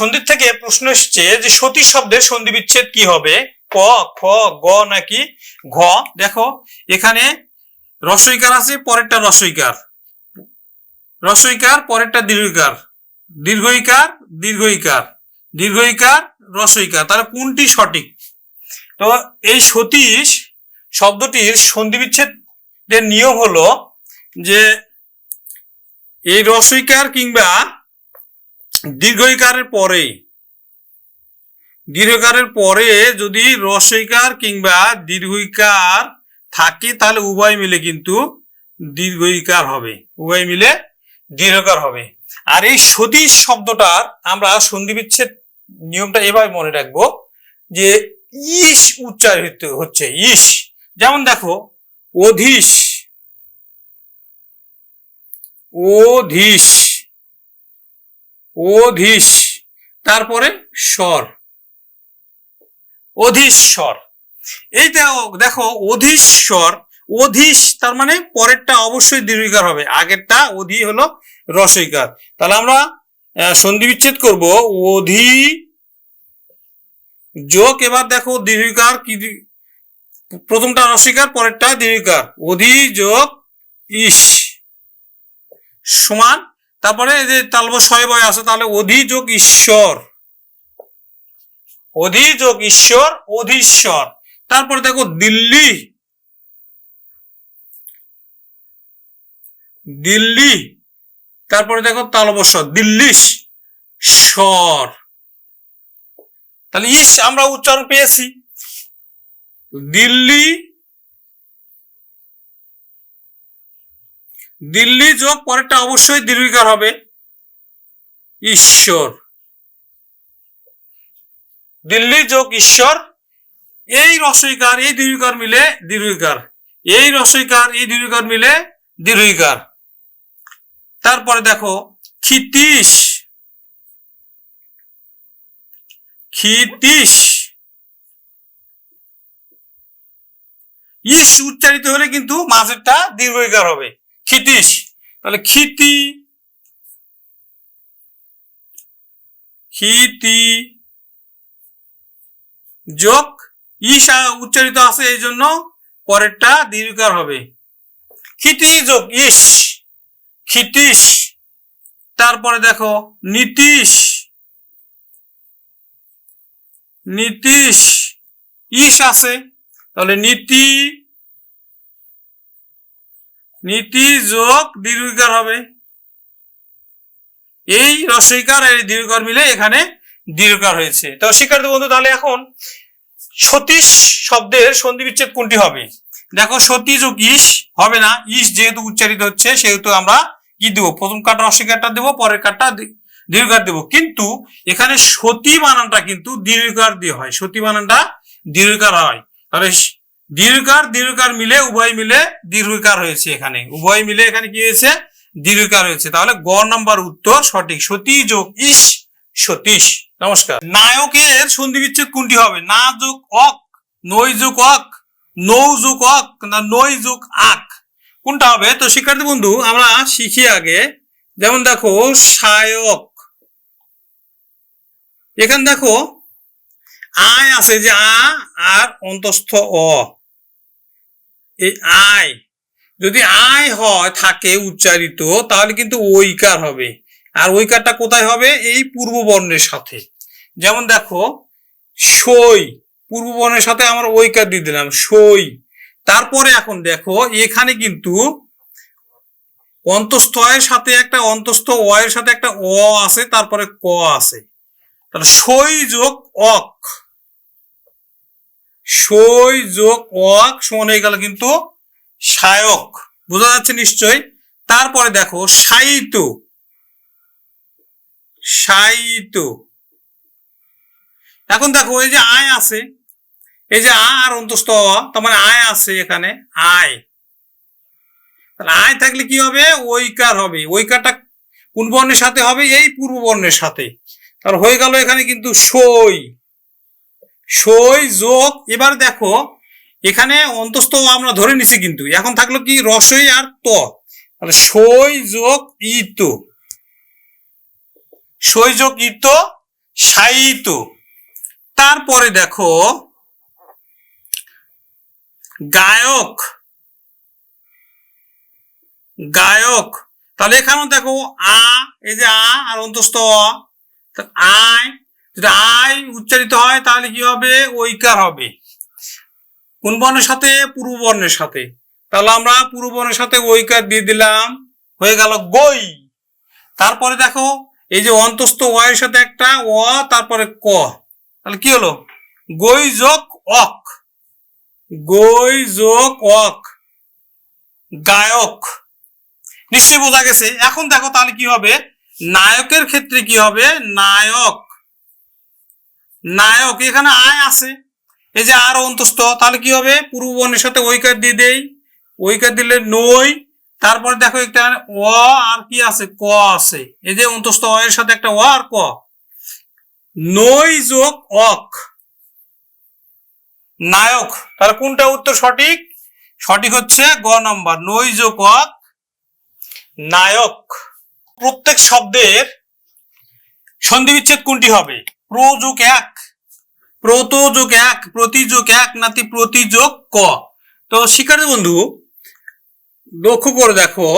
সন্ধির থেকে প্রশ্ন এসছে যে সতী শব্দের সন্ধি বিচ্ছেদ কি হবে? ক, খ, গ নাকি? ঘ, দেখো, এখানে রসইকার আছে, পরেরটা রসইকার। রসইকার, পরেরটা দীর্ঘইকার। দীর্ঘইকার দীর্ঘইকার। দীর্ঘইকার, রসইকার। তাহলে কোনটি সঠিক? তো এই সতীশ শব্দটির সন্ধি বিচ্ছেদের নিয়ম হলো যে এই রসইকার কিংবা দীর্ঘইকারের পরে দীর্ঘকারের পরে যদি রসইকার কিংবা দীর্ঘইকার থাকে, তাহলে উভয় মিলে কিন্তু দীর্ঘইকার হবে। উভয় মিলে দীর্ঘকার হবে। আর এই সতীশ শব্দটার আমরা সন্ধি বিচ্ছেদ নিয়মটা এভাবে মনে রাখব যে ইস উচ্চারিত হচ্ছে, ইস। যেমন দেখো, অধীশ অধীশ। অধীশ। তারপরে স্বর। অধীশ্বর এইটা দেখো অধীশ্বর অধীশ তার মানে পরেরটা অবশ্যই দীর্ঘিকার হবে। আগেরটা অধি হলো রসইকার। তাহলে আমরা সন্ধি বিচ্ছেদ করব। অধি যোগ, এবার দেখো দীর্ঘিকার কি প্রথমটা রসইকার, পরেরটা দীর্ঘিকার। অধি যোগ, ইস সমান তারপরে যে তালব ছয় বয় আছে, তাহলে অধিযোগ ঈশ্বর। অধিযোগ ঈশ্বর, অধীশ্বর। তারপরে দেখো দিল্লি। দিল্লি। তারপরে দেখো তালবস্বর দিল্লিশ স্বর। তাহলে ইস, আমরা উচ্চারণ পেয়েছি। দিল্লি দিল্লি যোগ পরেরটা অবশ্যই দীর্ঘিকার হবে। ঈশ্বর। দিল্লি যোগ ঈশ্বর, এই রসইকার, এই দীর্ঘিকার মিলে দীর্ঘিকার। এই রসইকার, এই দীর্ঘিকার মিলে দীর্ঘিকার। তারপরে দেখো, ক্ষিতীশ। ক্ষিতীশ। ইস, উচ্চারিত হলে কিন্তু মাঝেরটা দীর্ঘিকার হবে। ক্ষিতীশ। তাহলে ক্ষিতি ক্ষিতি যোগ ইসা উচ্চারিত আছে এই জন্য পরেরটা দীর্ঘকার হবে। ক্ষিতি যোগ ইস, ক্ষিতীশ। তারপরে দেখো নীতিশ নীতিশ, ইস আছে। তাহলে নীতি নীতি, যোগ, দীর্ঘকার হবে। এই রসইকার আর দীর্ঘকার মিলে এখানে দীর্ঘকার হয়েছে। তো শিক্ষার্থী বন্ধু, তাহলে এখন সতীশ শব্দের সন্ধি বিচ্ছেদ কোনটি হবে? দেখো সতী যোগ ইস হবে না। ইস যেহেতু উচ্চারিত হচ্ছে, সেহেতু আমরা কি দেবো? প্রথম কাটা রসিকারটা দেবো, পরের কাটটা দীর্ঘকার দেবো। কিন্তু এখানে সতী বানানটা কিন্তু দীর্ঘকার দিয়ে হয়। সতী বানানটা দীর্ঘকার হয়। তাহলে দীর্ঘকার দীর্ঘকার মিলে, উভয় মিলে দীর্ঘকার হয়েছে এখানে। উভয় মিলে এখানে কি হয়েছে? দীর্ঘকার হয়েছে। তাহলে গ নম্বর উত্তর সঠিক। সতী যোগ ইস, সতীশ। নমস্কার। নায়কের সন্ধি বিচ্ছেদ কোনটি হবে? না যোগ অক নই যোগ অক, নৌ যোগ অক, না নই যোগ আক। কোনটা হবে? তো শিক্ষার্থী বন্ধু, আমরা শিখি আগে। যেমন দেখো, সায়ক। এখানে দেখো, আয় আছে যে আ আর অন্তস্থ অ। এই আয়। যদি আয় হয়, থাকে উচ্চারিত, তাহলে কিন্তু ঐকার হবে। আর ঐকারটা কোথায় হবে? এই পূর্ব বর্ণের সাথে। যেমন দেখো, সই। পূর্ব বর্ণের সাথে আমরা ঐকার দিয়ে দিলাম, সই। তারপরে এখন দেখো, এখানে কিন্তু অন্তস্থ এর সাথে একটা অন্তস্থ অ এর সাথে একটা অ আছে, তারপরে ক আছে। তাহলে সই যোগ অক। সই যোগ অক সমান হয়ে গেল কিন্তু সায়ক। বোঝা যাচ্ছে নিশ্চয় তারপরে দেখো সাহিত্য সাহিত্য এখন দেখো এই যে আয় আছে এই যে আ আর অন্তস্থ অ, তার মানে আয় আছে এখানে আয়। তাহলে আয় থাকলে কি হবে? ঐকার হবে। ঐকারটা কোন বর্ণের সাথে হবে? এই পূর্ব বর্ণের সাথে। তার হয়ে গেল এখানে কিন্তু সই। সই, যোগ, এবার দেখো, এখানে অন্তস্থ আমরা ধরে নিছি কিন্তু। এখন থাকল কি? রসই আর ত। সই, যোগ, ইত। সই, যোগ, ইত সাহিত্য তারপরে দেখো, গায়ক। গায়ক। তাহলে এখানেও দেখো, আ, এই যে আ, আর অন্তস্থ, আয় যদি আয় উচ্চারিত হয়, তাহলে কি হবে? ঐকার হবে। কোন বর্ণের সাথে? পূর্ব বর্ণের সাথে। তাহলে আমরা পূর্ব বর্ণের সাথে ঐকার দিয়ে দিলাম। হয়ে গেল গই। তারপরে দেখো, এই যে অন্তস্থ এর সাথে একটা অ, তারপরে ক। তাহলে কি হলো? গই যোগ অক। গই যোগ অক। গায়ক। নিশ্চয়ই বোঝা গেছে। এখন দেখো তাহলে কি হবে? নায়কের ক্ষেত্রে কি হবে? নায়ক। নায়ক, এখানে আয় আছে। এই যে আর অন্তস্থ তাহলে কি হবে? পূর্ব বর্ণের সাথে ঐকার দিয়ে দেই। ঐকার দিলে নই। তারপরে দেখো একটা অ আর কি আছে? ক আছে। এই যে অন্তস্থ অ এর সাথে একটা অ আর ক। নই যোগ অক। নায়ক, তাহলে কোনটা উত্তর সঠিক? সঠিক হচ্ছে গ নম্বর। নই যোগ অক, নায়ক। প্রত্যেক শব্দের সন্ধি বিচ্ছেদ কোনটি হবে? প্র যোগ এক প্রত যোগ এক প্রতি যোগ এক নাতি প্রতি যোগ ক। তো শিক্ষার্থী বন্ধু, লক্ষ্য করে দেখো,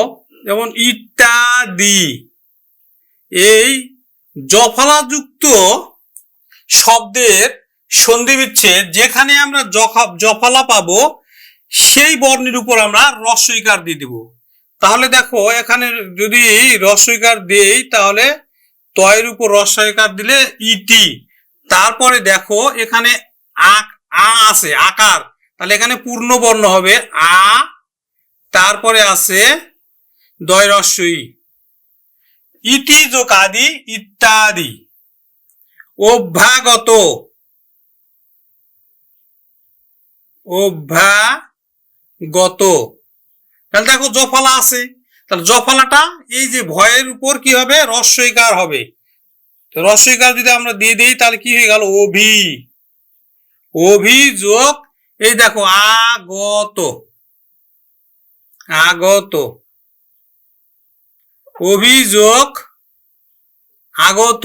যেমন ইত্যাদি এই জফলাযুক্ত শব্দের সন্ধি বিচ্ছেদ যেখানে আমরা জফলা পাবো, সেই বর্ণের উপর আমরা রস্বইকার দিয়ে দিব। তাহলে দেখো, এখানে যদি রস্বইকার দেই, তাহলে তয়ের উপর রস্বইকার দিলে ইটি তারপরে দেখো এখানে আক, আ আছে, আকার। তাহলে এখানে পূর্ণ বর্ণ হবে আ, তারপরে আছে দয় রস্বই ইতি যোগ আদি ইত্যাদি। অভ্যাগত। অভ্যাগত। তাহলে দেখো জফলা আছে। তাহলে জফলাটা এই যে ভয়ের উপর কি হবে? রস্বইকার হবে। তো রস্বইকার যদি আমরা দিয়ে দিই, তাহলে কি হয়ে গেল? অভি অভিযোগ এই দেখো, আগত। আগত। অভিযোগ আগত।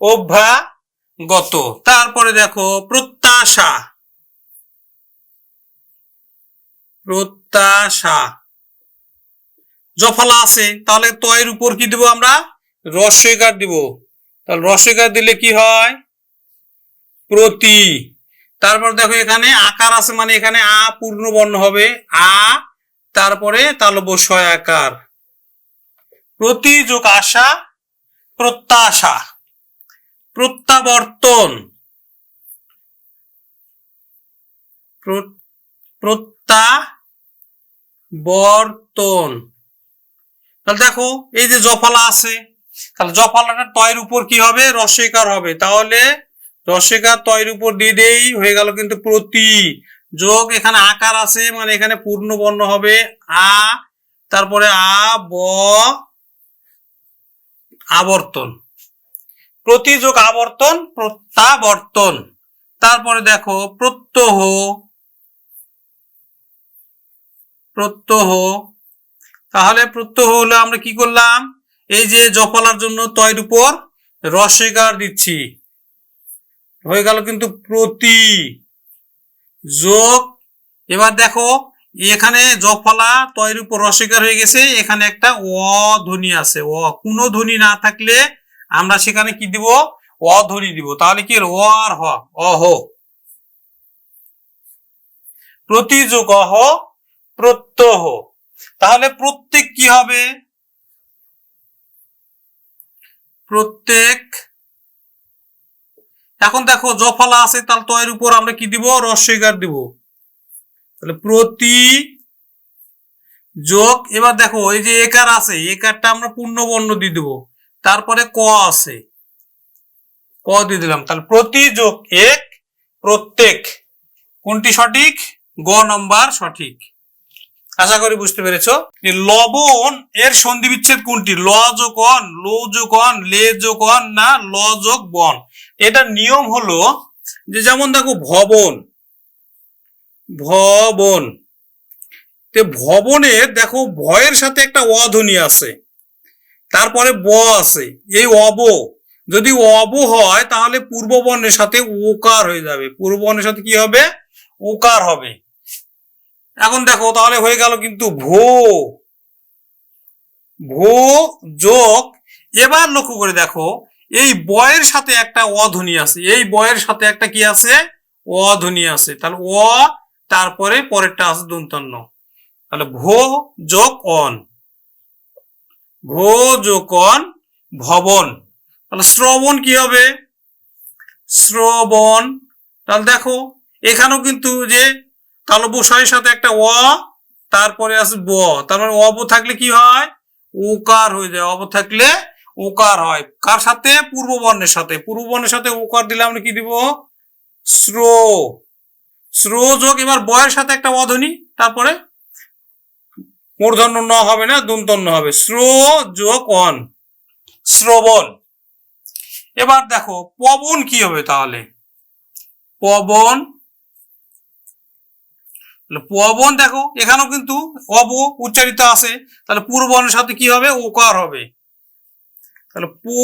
অভ্যাগত। তারপরে দেখো, প্রত্যাশা। প্রত্যাশা। জফলা আছে, তাহলে তয়ের উপর কি দিব আমরা? রস্বইকার দিব। তাহলে রস্বইকার দিলে কি হয়? প্রতি। তারপর দেখো এখানে আকার আছে মানে এখানে আ পূর্ণ বর্ণ হবে। আ, তারপরে তালব্য ছয় আকার। প্রতি যোগ আশা, প্রত্যাশা। প্রত্যাবর্তন। প্র- প্রত্যাবর্তন। তাহলে দেখো, এই যে জফলা আছে, তাহলে জফলাটা তয়ের উপর কি হবে? রস্বইকার হবে। তাহলে রস্বইকার তয়ের উপর দিয়ে দেই, হয়ে গেল কিন্তু প্রতি যোগ। এখানে আকার আছে মানে এখানে পূর্ণ বর্ণ হবে আ, তারপরে আ, ব, আবর্তন। প্রতি যোগ আবর্তন, প্রত্যাবর্তন। তারপরে দেখো, প্রত্যহ প্রত্যহ তাহলে প্রত্যহ হলো আমরা কি করলাম? এই যে জফলার জন্য তয়ের উপর রস্বইকার দিচ্ছি। হয়ে গেল কিন্তু প্রতি যোগ। এবার দেখো, এখানে জফলা তয়ের উপর রস্বইকার হয়ে গেছে, এখানে একটা অ ধ্বনি আছে। অ, কোনো ধ্বনি না থাকলে আমরা সেখানে কি দিব? অ ধ্বনি দিব। তাহলে কি? অ আর হ, অহ। প্রতি যোগ অহ, প্রত্যহ। তাহলে প্রত্যেক কি হবে? প্রত্যেক, এখন দেখো জফলা আছে, তাহলে তয়ের উপর আমরা কি দিব? রস্বইকার দিব। তাহলে প্রতি যোগ, এবার দেখো, এই যে একার আছে, একারটা আমরা পূর্ণ বর্ণ দিয়ে দেবো। তারপরে ক আছে। ক দিয়ে দিলাম। তাহলে প্রতি যোগ এক, প্রত্যেক। কোনটি সঠিক? গ নম্বর সঠিক। আশা করি বুঝতে পেরেছ? লবণ, এর সন্ধি বিচ্ছেদ কোনটি? ল যোগ অন লো লে না ল যোগ বন। এটা নিয়ম হলো যে যেমন দেখো ভবন ভবন। তে ভবনের দেখো ভয়ের সাথে একটা অধ্বনি আছে, তারপরে ব আছে। এই অব, যদি অব হয় তাহলে পূর্ব বর্ণের সাথে ওকার হয়ে যাবে। পূর্ববর্ণের সাথে কি হবে? ওকার হবে। এখন দেখো তাহলে হয়ে গেল কিন্তু ভো। ভো যোগ, এবার লক্ষ্য করে দেখো, এই বয়ের সাথে একটা অধ্বনি আছে। এই বয়ের সাথে একটা কি আছে? অধ্বনি আছে। তাহলে অ, তারপরে পরেরটা আছে দন্তন্য। তাহলে ভো যোগ অন। ভো যোগ অন ভবন। তাহলে শ্রবণ কি হবে? শ্রবণ। তাহলে দেখো, এখানেও কিন্তু যে তালবসায়ের সাথে একটা অ তারপরে আছে ব। তার মানে অব থাকলে কি হয়? ওকার হয়ে যায়। অব থাকলে ওকার হয়। কার সাথে? পূর্ব বর্ণের সাথে। পূর্ব বর্ণের সাথে ওকার দিলে আমরা কি দিব? শ্রো শ্রো যোগ, এবার বয়ের সাথে একটা অধ্বনি, তারপরে মূর্ধন্য ন হবে না দন্তন্য হবে। শ্রো যোগ অন। শ্রবণ এবার দেখো, পবন কি হবে তাহলে? পবন পবন দেখো, এখানেও কিন্তু অব উচ্চারিত আছে। তাহলে পূর্বনের সাথে কি হবে? ওকার হবে। তাহলে পু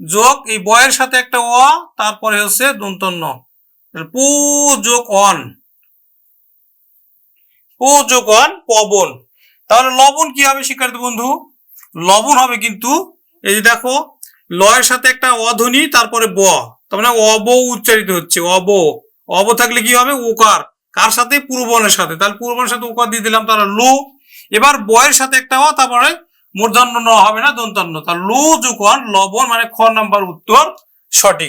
যোগ, এই বয়ের সাথে একটা অ, তারপরে হচ্ছে দন্তন্য। পু যোগ অন। পু যোগ অন পবন তাহলে লবণ কি হবে শিক্ষার্থী বন্ধু? লবণ হবে কিন্তু, এই যে দেখো, লয়ের সাথে একটা অধ্বনি, তারপরে ব। তার মানে অব উচ্চারিত হচ্ছে, অব। অব থাকলে কি হবে? ওকার। কার সাথে? পূর্বনের সাথে। তাহলে পূর্বনের সাথে উকার দিয়ে দিলাম তাহলে লু। এবার বয়ের সাথে একটা হওয়া তারপরে মূর্ধন্য ন হবে না, দন্তন্য। তাহলে লু যুকন লবণ মানে খ নাম্বার উত্তর সঠিক।